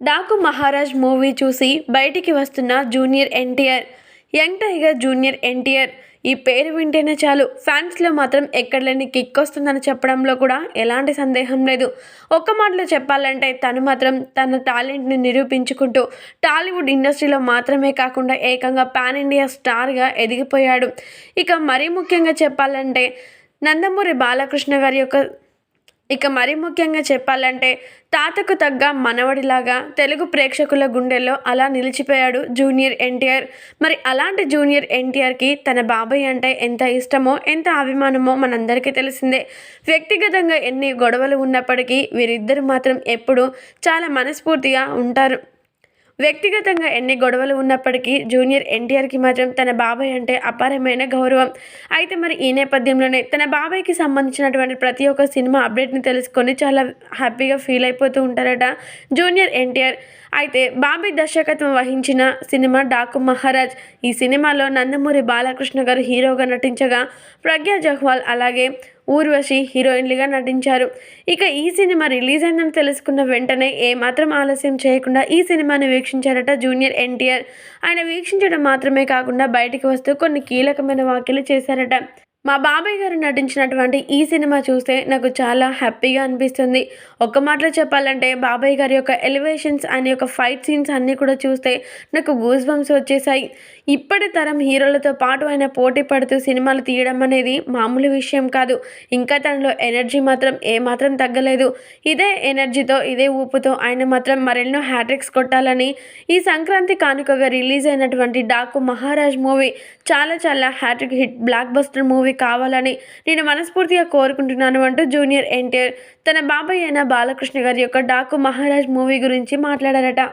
Daaku Maharaj movie చూసి బయటికి వస్తున్న junior NTR young tiger junior NTR ఈ పేరు వింటేనే చాలు. ఫ్యాన్స్లో మాత్రం ఎక్కడలేని కిక్ వస్తుందని చెప్పడంలో కూడా ఎలాంటి సందేహం లేదు. ఒక్క మాటలో చెప్పాలంటే తను మాత్రం తన టాలెంట్ని నిరూపించుకుంటూ టాలీవుడ్ ఇండస్ట్రీలో మాత్రమే కాకుండా ఏకంగా పాన్ ఇండియా స్టార్గా ఎదిగిపోయాడు. ఇక మరీ ముఖ్యంగా చెప్పాలంటే నందమూరి బాలకృష్ణ గారి యొక్క ఇక మరీ ముఖ్యంగా చెప్పాలంటే తాతకు తగ్గ మనవడిలాగా తెలుగు ప్రేక్షకుల గుండెల్లో అలా నిలిచిపోయాడు జూనియర్ ఎన్టీఆర్. మరి అలాంటి జూనియర్ ఎన్టీఆర్కి తన బాబాయ్ అంటే ఎంత ఇష్టమో ఎంత అభిమానమో మనందరికీ తెలిసిందే. వ్యక్తిగతంగా ఎన్ని గొడవలు ఉన్నప్పటికీ వీరిద్దరు మాత్రం ఎప్పుడూ చాలా మనస్ఫూర్తిగా ఉంటారు. వ్యక్తిగతంగా ఎన్ని గొడవలు ఉన్నప్పటికీ జూనియర్ ఎన్టీఆర్కి మాత్రం తన బాబాయ్ అంటే అపారమైన గౌరవం. అయితే మరి ఈ నేపథ్యంలోనే తన బాబాయ్కి సంబంధించినటువంటి ప్రతి ఒక్క సినిమా అప్డేట్ని తెలుసుకొని చాలా హ్యాపీగా ఫీల్ అయిపోతూ ఉంటారట జూనియర్ ఎన్టీఆర్. అయితే బాబీ దర్శకత్వం వహించిన సినిమా డాకు మహారాజ్. ఈ సినిమాలో నందమూరి బాలకృష్ణ గారు హీరోగా నటించగా ప్రజ్ఞా జహ్వాల్ అలాగే ఊర్వశి హీరోయిన్లుగా నటించారు. ఇక ఈ సినిమా రిలీజ్ అయిందని తెలుసుకున్న వెంటనే ఏమాత్రం ఆలస్యం చేయకుండా ఈ సినిమాని వీక్షించారట జూనియర్ ఎన్టీఆర్. ఆయన వీక్షించడం మాత్రమే కాకుండా బయటికి వస్తూ కొన్ని కీలకమైన వ్యాఖ్యలు చేశారట. మా బాబాయ్ గారు నటించినటువంటి ఈ సినిమా చూస్తే నాకు చాలా హ్యాపీగా అనిపిస్తుంది. ఒక్క మాటలో చెప్పాలంటే బాబాయ్ గారి యొక్క ఎలివేషన్స్ అనే యొక్క ఫైట్ సీన్స్ అన్నీ కూడా చూస్తే నాకు గూస్ బంప్స్ వచ్చేసాయి. ఇప్పటి తరం హీరోలతో పాటు ఆయన పోటీ పడుతూ సినిమాలు తీయడం అనేది మామూలు విషయం కాదు. ఇంకా తనలో ఎనర్జీ మాత్రం ఏమాత్రం తగ్గలేదు. ఇదే ఎనర్జీతో ఇదే ఊపుతో ఆయన మాత్రం మరెన్నో హ్యాట్రిక్స్ కొట్టాలని ఈ సంక్రాంతి కానుకగా రిలీజ్ అయినటువంటి డాకు మహారాజ్ మూవీ చాలా చాలా hat trick hit blockbuster movie కావాలని నేను మనస్ఫూర్తిగా కోరుకుంటున్నాను అంటూ జూనియర్ ఎన్టీఆర్ తన బాబాయ్ అయిన బాలకృష్ణ గారి యొక్క డాకు మహారాజ్ మూవీ గురించి మాట్లాడారట.